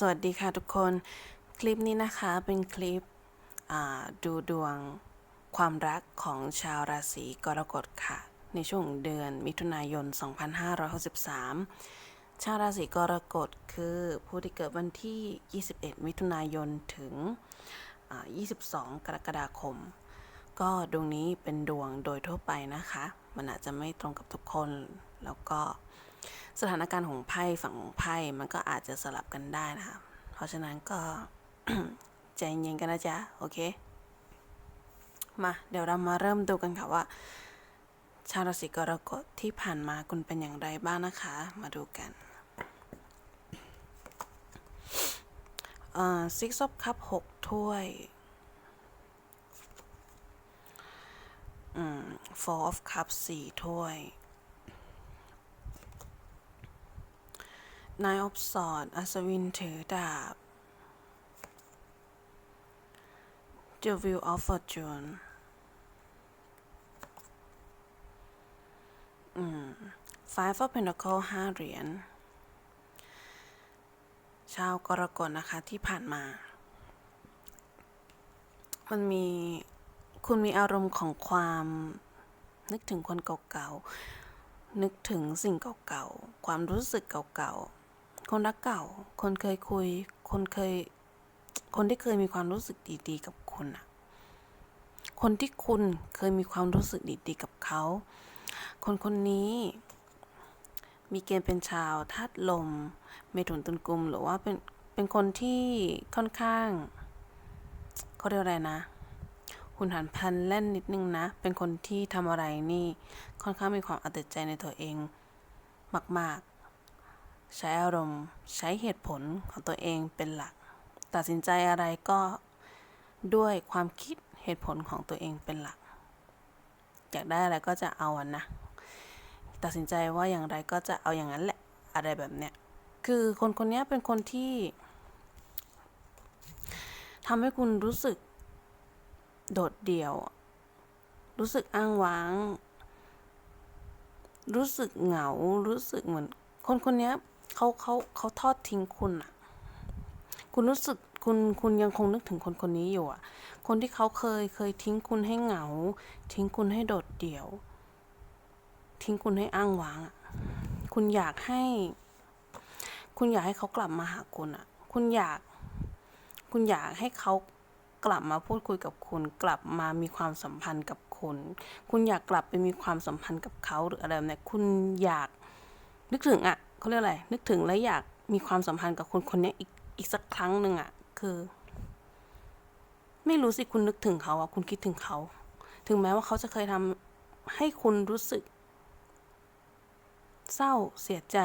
สวัสดีค่ะทุกคน คลิปนี้นะคะเป็นคลิปดูดวงความรักของชาวราศีกรกฎค่ะ ในช่วงเดือนมิถุนายน 2563 ชาวราศีกรกฎคือผู้ที่เกิดวันที่ 21 มิถุนายนถึงอ่า22 กรกฎาคม ก็ดวงนี้เป็นดวงโดยทั่วไปนะคะ มันอาจจะไม่ตรงกับทุกคนแล้วก็ สถานการณ์ของไพ่ฝั่งของไพ่มันก็อาจจะสลับกันได้นะคะ เพราะฉะนั้นก็ใจเย็นกันนะจ๊ะ โอเค มา เดี๋ยวเรามาเริ่มดูกันค่ะว่า ชาวราศีกรกฎที่ผ่านมาคุณเป็นอย่างไรบ้างนะคะ มาดูกันเอ่อ six of cup หกถ้วย four of cup สี่ถ้วย นายอบสอดอัศวินถือดาบ The Wheel of Fortune อืม Five of Pentacle ห้าเหรียญ ชาวกรกฎนะคะที่ผ่านมา มันมี คุณมีอารมณ์ของความ นึกถึงคนเก่าๆ นึกถึงสิ่งเก่าๆ ความรู้สึกเก่าๆ คนรักเก่า คนเคยคุย คนเคย คนที่เคยมีความรู้สึกดีๆ กับคุณอะคนที่คุณเคยมีความรู้สึกดีๆ กับเขา คนคนนี้มีเกณฑ์เป็นชาวธาตุลม เมถุนตุลกุม หรือว่าเป็นเป็นคนที่ค่อนข้างเขาเรียกอะไรนะคุณหันพันแล่นนิดนึงนะ เป็นคนที่ทำอะไรนี่ค่อนข้างมีความเอาแต่ใจในตัวเองมาก ๆ ใช้อารมณ์ใช้เหตุผลของตัวเองเป็นหลัก ตัดสินใจอะไรก็ด้วยความคิดเหตุผลของตัวเองเป็นหลัก อยากได้อะไรก็จะเอาอันนะ ตัดสินใจว่าอย่างไรก็จะเอาอย่างนั้นแหละอะไรแบบเนี้ยคือคนคนนี้เป็นคนที่ทำให้คุณรู้สึกโดดเดี่ยว รู้สึกอ้างว้าง รู้สึกเหงา รู้สึกเหมือน คนคนนี้ เขาเขาเขาทอดทิ้งคุณอะคุณรู้สึกคุณคุณยังคงนึกถึงคนคนนี้อยู่อะคนที่เขาเคยเคยทิ้งคุณให้เหงา ทิ้งคุณให้โดดเดี่ยว ทิ้งคุณให้อ้างว้างอะคุณอยากให้ คุณอยากให้เขากลับมาหาคุณอะคุณอยาก คุณอยากให้เขากลับมาพูดคุยกับคุณ กลับมามีความสัมพันธ์กับคุณ คุณอยากกลับไปมีความสัมพันธ์กับเขาหรืออะไรแบบนี้คุณอยากนึกถึงอะ เขาเรียกอะไรนึกถึงและอยากมีความสัมพันธ์กับคนคนนี้อีกอีกสักครั้งหนึ่งอะคือ ไม่รู้สิคุณนึกถึงเขาอะคุณคิดถึงเขา ถึงแม้ว่าเขาจะเคยทำให้คุณรู้สึก เศร้าเสียใจ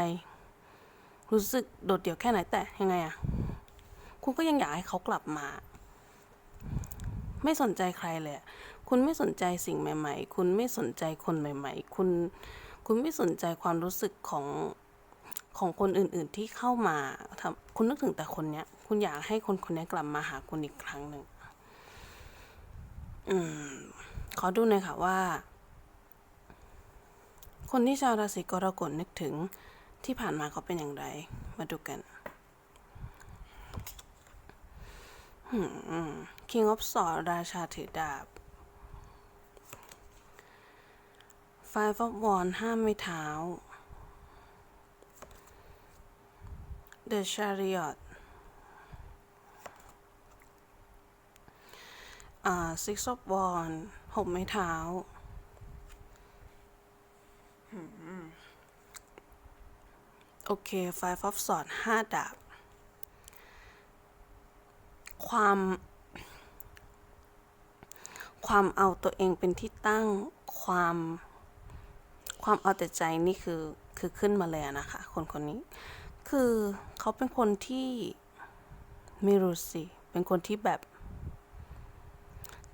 รู้สึกโดดเดี่ยวแค่ไหนแต่ยังไงอะคุณก็ยังอยากให้เขากลับมา ไม่สนใจใครเลยคุณไม่สนใจสิ่งใหม่ ๆ คุณไม่สนใจคนใหม่ ๆ คุณ คุณไม่สนใจความรู้สึกของ ของคนอื่นๆที่เข้ามาทำคุณนึกถึงแต่คนเนี้ย คุณอยากให้คนคนนี้กลับมาหาคุณอีกครั้งหนึ่งอืม ขอดูหน่อยค่ะว่า คนที่ชาวราศีกรกฎนึกถึงที่ผ่านมาเขาเป็นอย่างไร มาดูกัน King of Swords ราชาถือดาบ Five of Wands ห้ามไม่เท้า The Chariot อ่า Six of Wands หกไม้เท้า โอเค Five of Swords ห้าดาบ ความ ความเอาตัวเองเป็นที่ตั้ง ความ ความเอาแต่ใจนี่คือ คือขึ้นมาเลยนะคะ คนคนนี้ คือเขาเป็นคนที่ไม่รู้สิ เป็นคนที่แบบ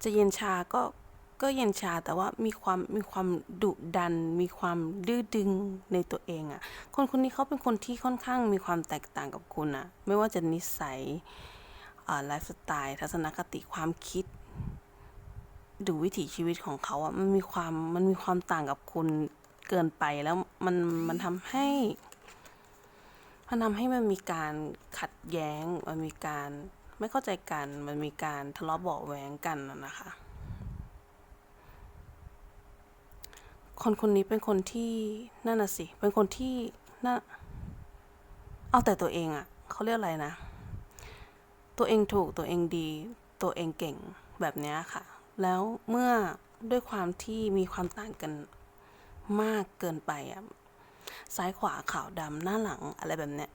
จะเย็นชาก็ก็เย็นชาแต่ว่ามีความมีความดุดัน มีความดื้อดึงในตัวเองอะคนคนนี้เขาเป็นคนที่ค่อนข้างมีความแตกต่างกับคุณอะไม่ว่าจะนิสัยไลฟ์สไตล์ทัศนคติความคิดดูวิถีชีวิตของเขาอะมันมีความมันมีความต่างกับคุณเกินไปแล้วมันมันทำให้ มันทำให้มันมีการขัดแย้ง มันมีการไม่เข้าใจกัน มันมีการทะเลาะเบาะแว้งกันนะนะคะ คนคนนี้เป็นคนที่นั่นน่ะสิ เป็นคนที่น่าเอาแต่ตัวเองอะเขาเรียกอะไรนะ ตัวเองถูกตัวเองดี ตัวเองเก่งแบบนี้ค่ะ แล้วเมื่อด้วยความที่มีความต่างกันมากเกินไปอะ ซ้ายขวาขาวดำหน้าหลังอะไรแบบเนี้ย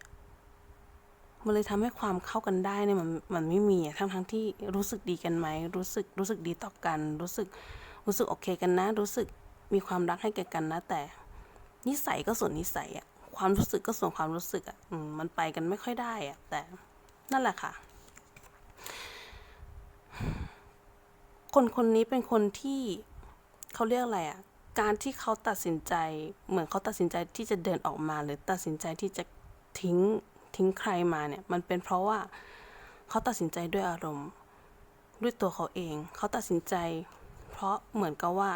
มันเลยทำให้ความเข้ากันได้เนี่ยมันมันไม่มีทั้งทั้งที่รู้สึกดีกันไหมรู้สึกรู้สึกดีต่อกัน รู้สึกรู้สึกโอเคกันนะ รู้สึกมีความรักให้แก่กันนะ แต่ นิสัยก็ส่วนนิสัยอะความรู้สึกก็ส่วนความรู้สึกอะอมมันไปกันไม่ค่อยได้อะแต่นั่นแหละค่ะ คนคนนี้เป็นคนที่เขาเรียกอะไรอะ การที่เขาตัดสินใจ เหมือนเขาตัดสินใจที่จะเดินออกมา หรือตัดสินใจที่จะทิ้งทิ้งใครมาเนี่ย มันเป็นเพราะว่าเขาตัดสินใจด้วยอารมณ์ ด้วยตัวเขาเอง เขาตัดสินใจ เพราะเหมือนกับว่า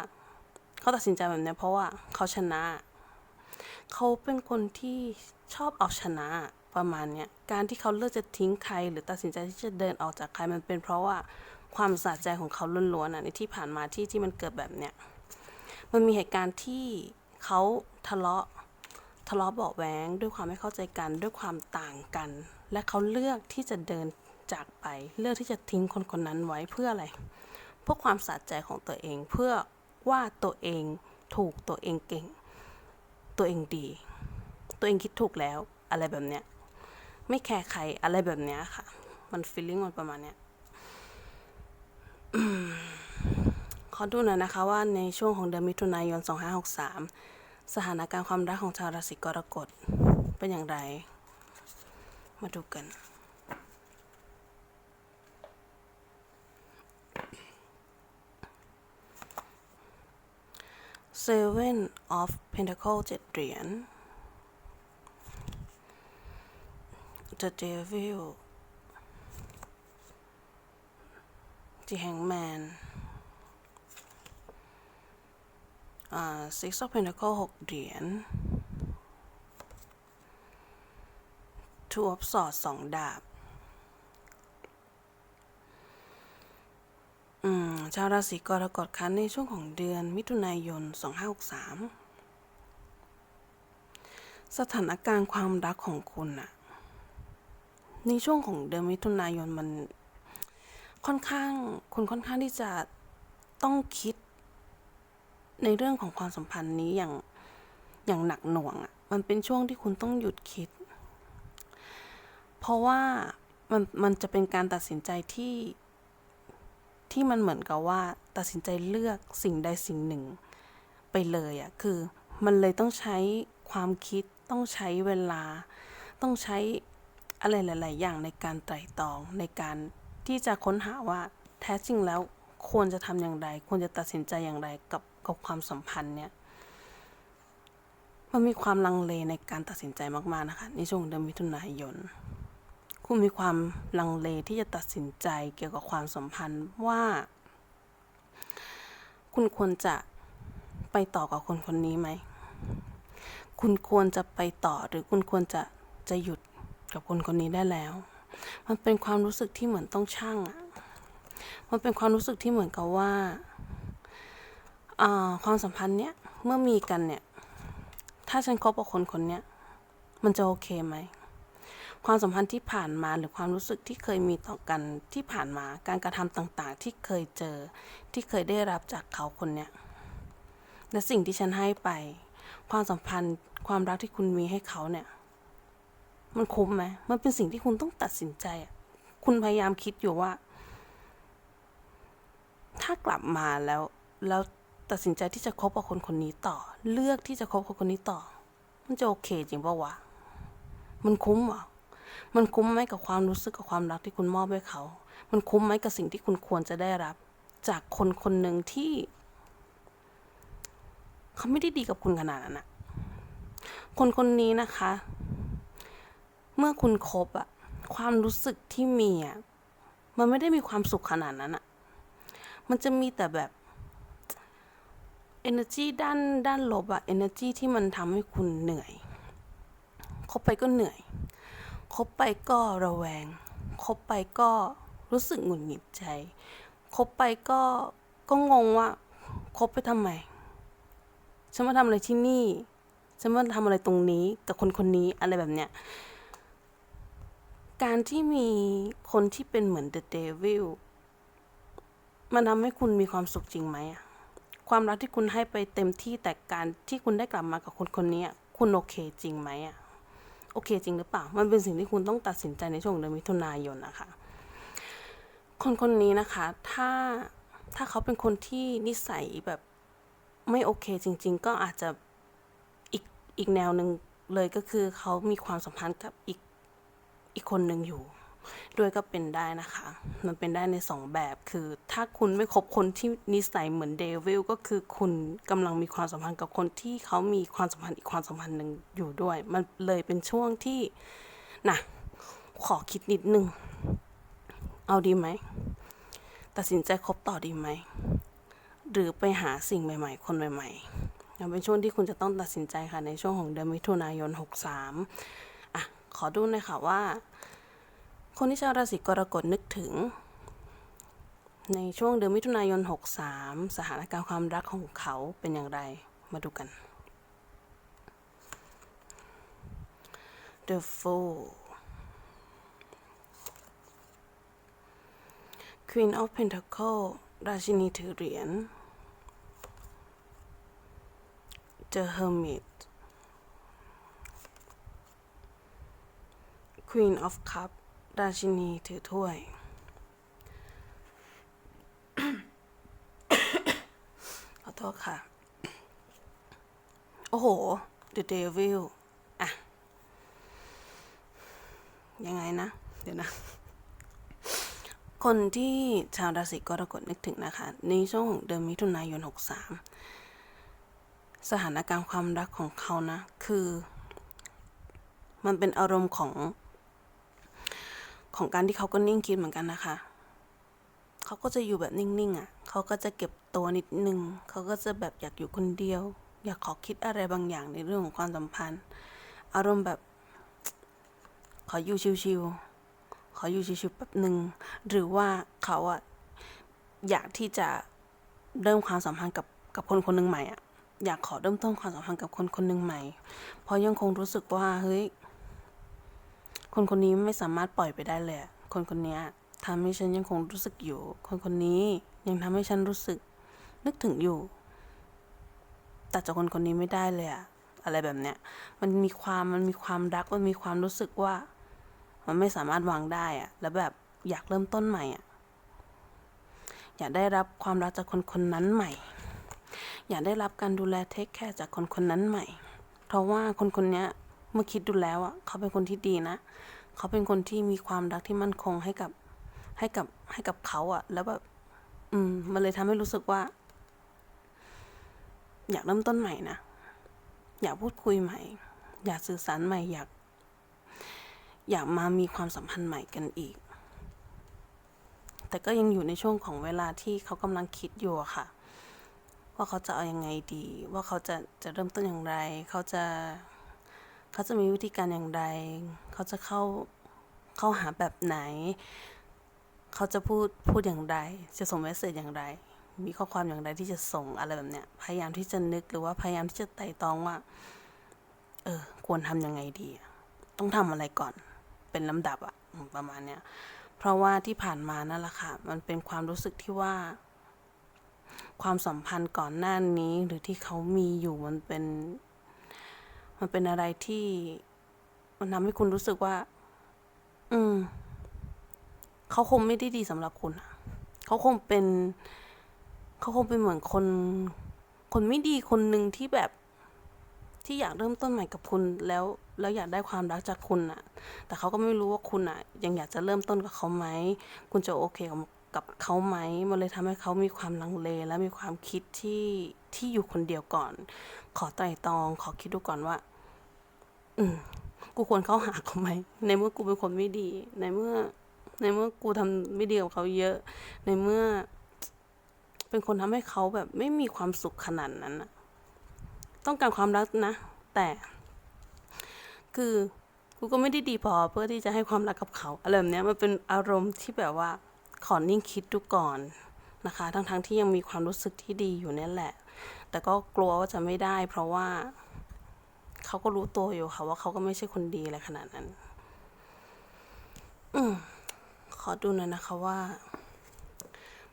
เขาตัดสินใจแบบเนี้ยเพราะว่าเขาชนะ เขาเป็นคนที่ชอบเอาชนะประมาณเนี้ยการที่เขาเลือกจะทิ้งใคร หรือตัดสินใจที่จะเดินออกจากใครมันเป็นเพราะว่าความสะใจของเขาล้วนๆอะในที่ผ่านมาที่ที่มันเกิดแบบเนี้ย มันมีเหตุการณ์ที่เขาทะเลาะทะเลาะเบาะแว้งด้วยความไม่เข้าใจกันด้วยความต่างกัน และเขาเลือกที่จะเดินจากไป เลือกที่จะทิ้งคนคนนั้นไว้เพื่ออะไรเพื่อความสะใจของตัวเองเพื่อว่าตัวเองถูกตัวเองเก่ง ตัวเองดี ตัวเองคิดถูกแล้วอะไรแบบเนี้ยไม่แคร์ใครอะไรแบบเนี้ยค่ะ มันฟีลลิ่งมันประมาณเนี้ย ขอดูหน่อยนะคะว่าในช่วงของเดือนมิถุนายน 2563 สถานการณ์ความรักของชาวราศีกรกฎเป็นอย่างไร มาดูกัน Seven of Pentacle เจ็ดเหรียญ The Devil The Hangman อ่า Six of Pentacle หกเหรียญ Two of Swords สองดาบ อืม ชาวราศีกรกฎคะในช่วงของเดือนมิถุนายน 2563 สถานการณ์ความรักของคุณอะในช่วงของเดือนมิถุนายนมันค่อนข้าง คุณค่อนข้างที่จะต้องคิด ในเรื่องของความสัมพันธ์นี้อย่างอย่างหนักหน่วงอะ่ะ มันเป็นช่วงที่คุณต้องหยุดคิด เพราะว่ามันมันจะเป็นการตัดสินใจที่ที่มันเหมือนกับว่า ตัดสินใจเลือกสิ่งใดสิ่งหนึ่ง ไปเลยอะ่ะ คือมันเลยต้องใช้ความคิดต้องใช้เวลา ต้องใช้อะไรหลาย ๆ อย่างในการไตร่ตรองในการที่จะค้นหาว่าแท้จริงแล้วควรจะทำอย่างไร ควรจะตัดสินใจอย่างไรกับ กับความสัมพันธ์เนี่ย มันมีความลังเลในการตัดสินใจมากๆนะคะในช่วงเดือนมิถุนายน คุณมีความลังเลที่จะตัดสินใจเกี่ยวกับความสัมพันธ์ว่า คุณควรจะไปต่อกับคนคนนี้ไหม คุณควรจะไปต่อหรือคุณควรจะจะหยุดกับคนคนนี้ได้แล้ว มันเป็นความรู้สึกที่เหมือนต้องช่างอะมันเป็นความรู้สึกที่เหมือนกับว่าอ่า ความสัมพันธ์เนี้ยเมื่อมีกันเนี่ย ถ้าฉันคบกับคนคนเนี้ยมันจะโอเคไหมความสัมพันธ์ที่ผ่านมาหรือความรู้สึกที่เคยมีต่อกันที่ผ่านมาการกระทำต่างๆ ที่เคยเจอที่เคยได้รับจากเขาคนเนี้ยและสิ่งที่ฉันให้ไป ความสัมพันธ์ความรักที่คุณมีให้เขาเนี่ย มันคุ้มไหมมันเป็นสิ่งที่คุณต้องตัดสินใจอะคุณพยายามคิดอยู่ว่า ถ้ากลับมาแล้วแล้ว ตัดสินใจที่จะคบกับคนคนนี้ต่อ เลือกที่จะคบกับคนนี้ต่อ มันจะโอเคจริงปะวะ มันคุ้มเหรอมันคุ้มไหมกับความรู้สึกกับความรักที่คุณมอบให้เขา มันคุ้มไหมกับสิ่งที่คุณควรจะได้รับ จากคนคนหนึ่งที่ เขาไม่ได้ดีกับคุณขนาดนั้นอะคนคนนี้นะคะ เมื่อคุณคบอะความรู้สึกที่มีอะมันไม่ได้มีความสุขขนาดนั้นอะมันจะมีแต่แบบ energy ด้านด้านลบอะ energy ที่มันทำให้คุณเหนื่อย คบไปก็เหนื่อย คบไปก็ระแวง คบไปก็รู้สึกหงุดหงิดใจ คบไปก็ก็งงว่าคบไปทำไม ฉันมาทำอะไรที่นี่ ฉันมาทำอะไรตรงนี้กับคนคนนี้อะไรแบบเนี้ย การที่มีคนที่เป็นเหมือน The Devil มันทำให้คุณมีความสุขจริงไหมอะ ความรักที่คุณให้ไปเต็มที่แต่การที่คุณได้กลับมากับคนคนนี้คุณโอเคจริงไหมอะโอเคจริงหรือเปล่า มันเป็นสิ่งที่คุณต้องตัดสินใจในช่วงเดือนมิถุนายนนะคะ คนคนนี้นะคะ ถ้าถ้าเขาเป็นคนที่นิสัยแบบไม่โอเคจริง ๆ ก็อาจจะอีกอีกแนวหนึ่งเลยก็คือเขามีความสัมพันธ์กับอีกอีกคนหนึ่งอยู่ ด้วยก็เป็นได้นะคะ มันเป็นได้ในสองแบบคือถ้าคุณไม่คบคนที่นิสัยเหมือนเดวิลก็คือคุณกำลังมีความสัมพันธ์กับคนที่เขามีความสัมพันธ์อีกความสัมพันธ์หนึ่งอยู่ด้วย มันเลยเป็นช่วงที่นะขอคิดนิดนึง เอาดีไหมตัดสินใจคบต่อดีไหมหรือไปหาสิ่งใหม่ ๆ คนใหม่ๆยังเป็นช่วงที่คุณจะต้องตัดสินใจค่ะในช่วงของเดือนมิถุนายน 63อะขอดูหน่อยค่ะว่า คนที่ชาวราศีกรกฎนึกถึง ในช่วงเดือนมิถุนายน 63 สถานการณ์ความรักของเขาเป็นอย่างไร มาดูกัน The Fool Queen of Pentacle ราชินีถือเหรียญ The Hermit Queen of Cups ราชินีถือถ้วย ขอโทษค่ะ โอ้โห The Devil อะยังไงนะ เดี๋ยวนะ คนที่ชาวราศีกรกฎนึกถึงนะคะ ในช่วงของเดือนมิถุนายน 63 สถานการณ์ความรักของเขานะ คือ มันเป็นอารมณ์ของ ของการที่เขาก็นิ่งคิดเหมือนกันนะคะ เขาก็จะอยู่แบบนิ่งๆอะ เขาก็จะเก็บตัวนิดนึง เขาก็จะแบบอยากอยู่คนเดียว อยากขอคิดอะไรบางอย่างในเรื่องของความสัมพันธ์ อารมณ์แบบ ขออยู่ชิวๆขออยู่ชิวๆแป๊บหนึ่ง หรือว่าเขาอะอยากที่จะเริ่มความสัมพันธ์กับกับคนคนหนึ่งใหม่อะอยากขอเริ่มต้นความสัมพันธ์กับคนคนหนึ่งใหม่ เพราะยังคงรู้สึกว่าเฮ้ย คนคนนี้ไม่สามารถปล่อยไปได้เลย คนคนนี้ทำให้ฉันยังคงรู้สึกอยู่ คนคนนี้ยังทำให้ฉันรู้สึก นึกถึงอยู่แต่จากคนคนนี้ไม่ได้เลยอะอะไรแบบเนี้ย มันมีความมันมีความรัก มันมีความรู้สึกว่า มันไม่สามารถวางได้อะแล้วแบบอยากเริ่มต้นใหม่อะอยากได้รับความรักจากคนคนนั้นใหม่ อยากได้รับการดูแลเทคแคร์จากคนคนนั้นใหม่ เพราะว่าคนคนเนี้ย เมื่อคิดดูแล้วอะเขาเป็นคนที่ดีนะ เขาเป็นคนที่มีความรักที่มั่นคงให้กับให้กับให้กับเขาอะ แล้วแบบอืม มันเลยทำให้รู้สึกว่า อยากเริ่มต้นใหม่นะ อยากพูดคุยใหม่ อยากสื่อสารใหม่ อยาก อยากมามีความสัมพันธ์ใหม่กันอีก แต่ก็ยังอยู่ในช่วงของเวลาที่เขากำลังคิดอยู่อะค่ะ ว่าเขาจะเอายังไงดี ว่าเขาจะจะเริ่มต้นอย่างไร เขาจะ เขาจะมีวิธีการอย่างไร เขาจะเข้าเข้าหาแบบไหน เขาจะพูดพูดอย่างไร จะส่งเมสเซจอย่างไร มีข้อความอย่างไรที่จะส่งอะไรแบบเนี้ย พยายามที่จะนึกหรือว่าพยายามที่จะไต่ตองว่า เออ ควรทำยังไงดี ต้องทำอะไรก่อน เป็นลำดับอะประมาณเนี้ย เพราะว่าที่ผ่านมานั่นแหละค่ะ มันเป็นความรู้สึกที่ว่า ความสัมพันธ์ก่อนหน้านี้หรือที่เขามีอยู่มันเป็น มันเป็นอะไรที่ มันทำให้คุณรู้สึกว่า อืม เขาคงไม่ได้ดีสำหรับคุณเขาคงเป็น เขาคงเป็นเหมือนคน คนไม่ดีคนหนึ่งที่แบบ ที่อยากเริ่มต้นใหม่กับคุณแล้ว แล้วอยากได้ความรักจากคุณอะแต่เขาก็ไม่รู้ว่าคุณอะยังอยากจะเริ่มต้นกับเขาไหม คุณจะโอเคกับ กับเขาไหมมันเลยทำให้เขามีความลังเล และมีความคิดที่ที่อยู่คนเดียวก่อน ขอไตร่ตรอง ขอคิดดูก่อนว่า อืมกูควรเข้าหาเขาไหมในเมื่อกูเป็นคนไม่ดี ในเมื่อ ในเมื่อกูทำไม่ดีกับเขาเยอะ ในเมื่อ เป็นคนทำให้เขาแบบไม่มีความสุขขนาดนั้นอะต้องการความรักนะ แต่ คือกูก็ไม่ได้ดีพอเพื่อที่จะให้ความรักกับเขาอะไรแบบเนี้ยมันเป็นอารมณ์ที่แบบว่า ขอนิ่งคิดดูก่อนนะคะ ทั้งๆที่ยังมีความรู้สึกที่ดีอยู่นั่นแหละ แต่ก็กลัวว่าจะไม่ได้ เพราะว่าเขาก็รู้ตัวอยู่ค่ะว่าเขาก็ไม่ใช่คนดีอะไรขนาดนั้น อืมขอดูหน่อยนะคะว่า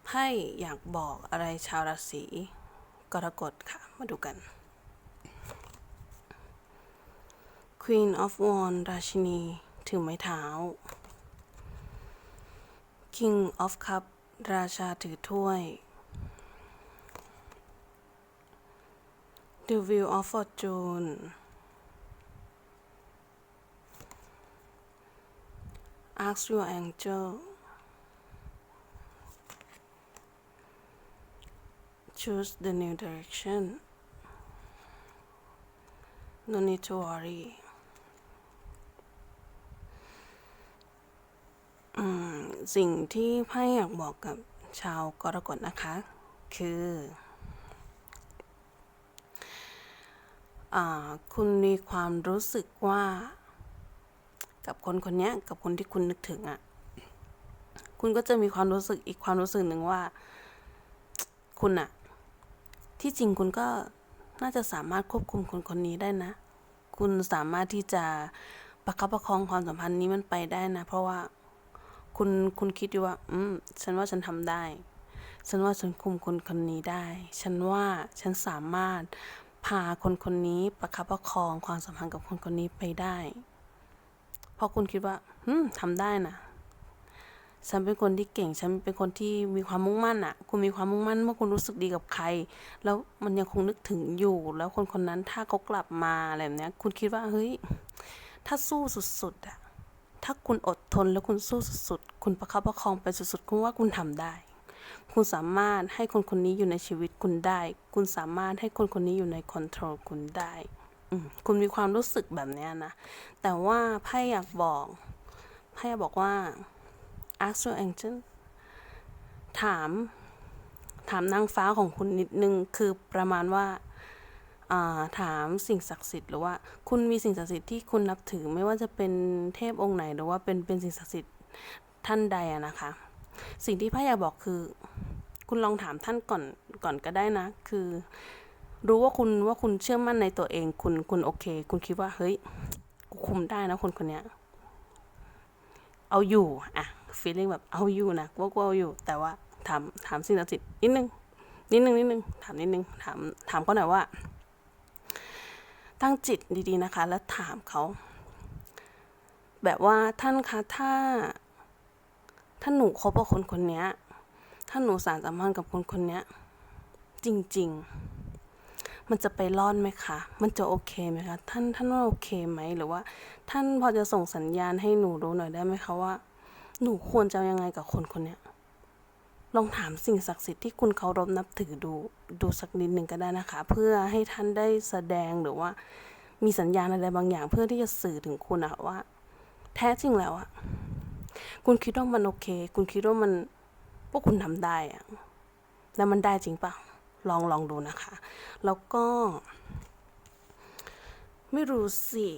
ไพ่อยากบอกอะไรชาวราศีกรกฎค่ะ มาดูกัน Queen of Wands ราชินี ถือไม้เท้า King of Cup ราชาถือถ้วย The Wheel of Fortune Ask your angel Choose the new direction No need to worry อืม ม สิ่งที่ไพ่อยากบอกกับชาวกรกฎนะคะ คืออคุณมีความรู้สึกว่า กับคนคนนี้กับคนที่คุณนึกถึงอะ่ะ คุณก็จะมีความรู้สึกอีกความรู้สึกหนึ่งว่า คุณอะ ที่จริงคุณก็น่าจะสามารถควบคุมคนคนนี้ได้นะ คุณสามารถที่จะประคับประคองความสัมพันธ์นี้มันไปได้นะ เพราะว่า คุณคุณคิดอยู่ว่า อืม ฉันว่าฉันทำได้ ฉันว่าฉันคุมคนคนนี้ได้ ฉันว่าฉันสามารถพาคนคนนี้ประคับประคองความสัมพันธ์กับคนคนนี้ไปได้ เพราะคุณคิดว่า อืมทำได้นะฉันเป็นคนที่เก่ง ฉันเป็นคนที่มีความมุ่งมั่นอะคุณมีความมุ่งมั่นเมื่อคุณรู้สึกดีกับใคร แล้วมันยังคงนึกถึงอยู่ แล้วคนคนนั้นถ้าเขากลับมาอะไรแบบเนี้ยคุณคิดว่า เฮ้ย ถ้าสู้สุดๆอะ ถ้าคุณอดทนแล้วคุณสู้สุดๆ คุณประคับประคองไปสุดๆ คุณว่าคุณทำได้ คุณสามารถให้คนคนนี้อยู่ในชีวิตคุณได้ คุณสามารถให้คนคนนี้อยู่ในคอนโทรลคุณได้ คุณมีความรู้สึกแบบนี้นะ แต่ว่าไพ่อยากบอกไพ่อยากบอกว่า ask your angel ถาม ถามนางฟ้าของคุณนิดนึง คือประมาณว่า ถามสิ่งศักดิ์สิทธิ์หรือว่าคุณมีสิ่งศักดิ์สิทธิ์ที่คุณนับถือไม่ว่าจะเป็นเทพองค์ไหนหรือว่าเป็นเป็นสิ่งศักดิ์สิทธิ์ท่านใดอะนะคะ สิ่งที่พ่อยากบอกคือ คุณลองถามท่านก่อนก่อนก็ได้นะ คือ รู้ว่าคุณว่าคุณเชื่อมั่นในตัวเอง คุณคุณโอเค คุณคิดว่าเฮ้ยกูคุมได้นะคนคนเนี้ยเอาอยู่อะ feeling แบบเอาอยู่นะว่ากูเอาอยู่ แต่ว่าถามถามสิ่งศักดิ์สิทธิ์นิดนึงนิดนึงนิดนึงถามนิดนึงถามถามเขาหน่อยว่า ตั้งจิตดีๆนะคะ แล้วถามเขา แบบว่าท่านคะถ้า ถ้าหนูคบกับคนคนนี้ถ้าหนูสานสัมพันธ์กับคนคนนี้จริง ๆ มันจะไปรอดไหมคะ มันจะโอเคไหมคะ ท่านท่านว่าโอเคไหมหรือว่า ท่านพอจะส่งสัญญาณให้หนูรู้หน่อยได้ไหมคะว่า หนูควรจะยังไงกับคนคนนี้ ลองถามสิ่งศักดิ์สิทธิ์ที่คุณเคารพนับถือดูดูสักนิดหนึ่งก็ได้นะคะ เพื่อให้ท่านได้แสดงหรือว่า มีสัญญาณอะไรบางอย่าง เพื่อที่จะสื่อถึงคุณอะว่า แท้จริงแล้วอะคุณคิดว่ามันโอเค คุณคิดว่ามันพวกคุณทำได้อะแล้วมันได้จริงเปล่าลองลองดูนะคะ แล้วก็ ไม่รู้สิ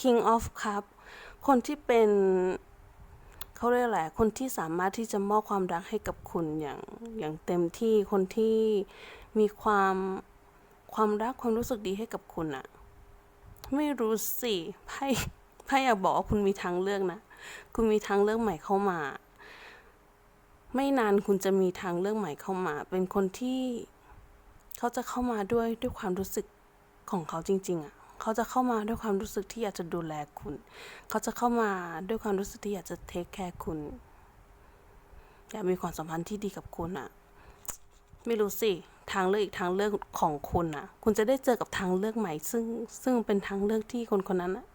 King of Cup คนที่เป็น เขาเรียกอะไรคนที่สามารถที่จะมอบความรักให้กับคุณอย่างอย่างเต็มที่คนที่มีความความรักความรู้สึกดีให้กับคุณอะไม่รู้สิไพ่ไพ่อยากบอกว่าคุณมีทางเลือกนะคุณมีทางเลือกใหม่เข้ามา ไม่นานคุณจะมีทางเลือกใหม่เข้ามา เป็นคนที่เขาจะเข้ามาด้วยด้วยความรู้สึกของเขาจริง ๆอะ เขาจะเข้ามาด้วยความรู้สึกที่อยากจะดูแลคุณ เขาจะเข้ามาด้วยความรู้สึกที่อยากจะเทคแคร์คุณ อยากมีความสัมพันธ์ที่ดีกับคุณอะไม่รู้สิ ทางเลือกอีกทางเลือกของคุณอะคุณจะได้เจอกับทางเลือกใหม่ ซึ่งซึ่งเป็นทางเลือกที่คนคนนั้นอะ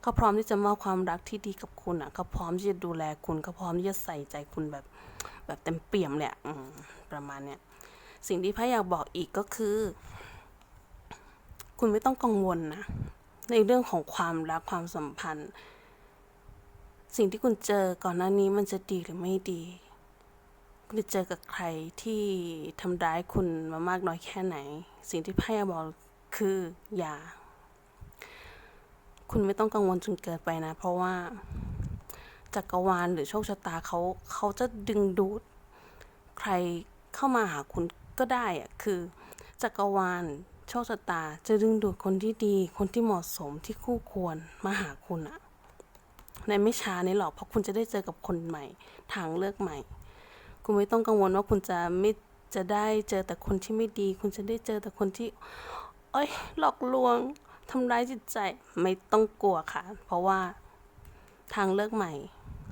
เขาพร้อมที่จะมอบความรักที่ดีกับคุณอะเขาพร้อมที่จะดูแลคุณเขาพร้อมที่จะใส่ใจคุณแบบแบบเต็มเปี่ยมเลยอะประมาณเนี้ยสิ่งที่พระอยากบอกอีกก็คือ คุณไม่ต้องกังวลนะ ในเรื่องของความรักความสัมพันธ์ สิ่งที่คุณเจอก่อนหน้านี้มันจะดีหรือไม่ดี คุณจะเจอกับใครที่ทำร้ายคุณมามากน้อยแค่ไหน สิ่งที่ไพ่บอกคืออย่า คุณไม่ต้องกังวลจนเกินไปนะ เพราะว่าจักรวาลหรือโชคชะตาเขาเขาจะดึงดูด ใครเข้ามาหาคุณก็ได้อะคือจักรวาล โชคชะตาจะดึงดูดคนที่ดี คนที่เหมาะสมที่คู่ควรมาหาคุณอะในไม่ช้านี้หรอกเพราะคุณจะได้เจอกับคนใหม่ ทางเลือกใหม่ คุณไม่ต้องกังวลว่าคุณจะไม่จะได้เจอแต่คนที่ไม่ดี คุณจะได้เจอแต่คนที่เอ้ยหลอกลวงทำร้ายจิตใจไม่ต้องกลัวค่ะ เพราะว่าทางเลือกใหม่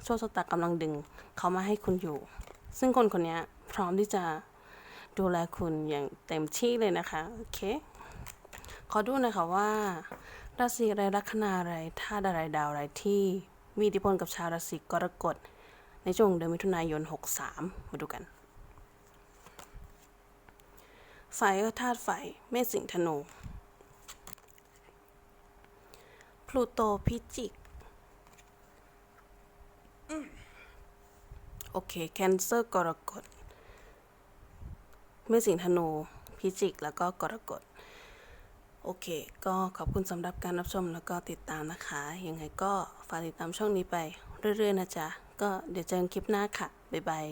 โชคชะตากำลังดึงเขามาให้คุณอยู่ ซึ่งคนคนนี้พร้อมที่จะ ดูแลคุณอย่างเต็มที่เลยนะคะ โอเค ขอดูน่อยค่ะว่า ราศีอะไรลัคนาอะไรธาตุอะไรดาวอะไรที่มีอิทธิพลกับชาวราศีกรกฎในช่วงเดือนมิถุนายน 63 มาดูกัน ไฟก็ธาตุไฟเมษสิงห์ธนูพลูโตพิจิก โอเค แคนเซอร์กรกฎ มษสิงห์ธนู พิจิก แล้วก็กรกฎ โอเค ก็ขอบคุณสำหรับการรับชมแล้วก็ติดตามนะคะ ยังไงก็ฝากติดตามช่องนี้ไปเรื่อยๆนะจ๊ะ ก็เดี๋ยวเจอกันคลิปหน้าค่ะ บ๊ายบาย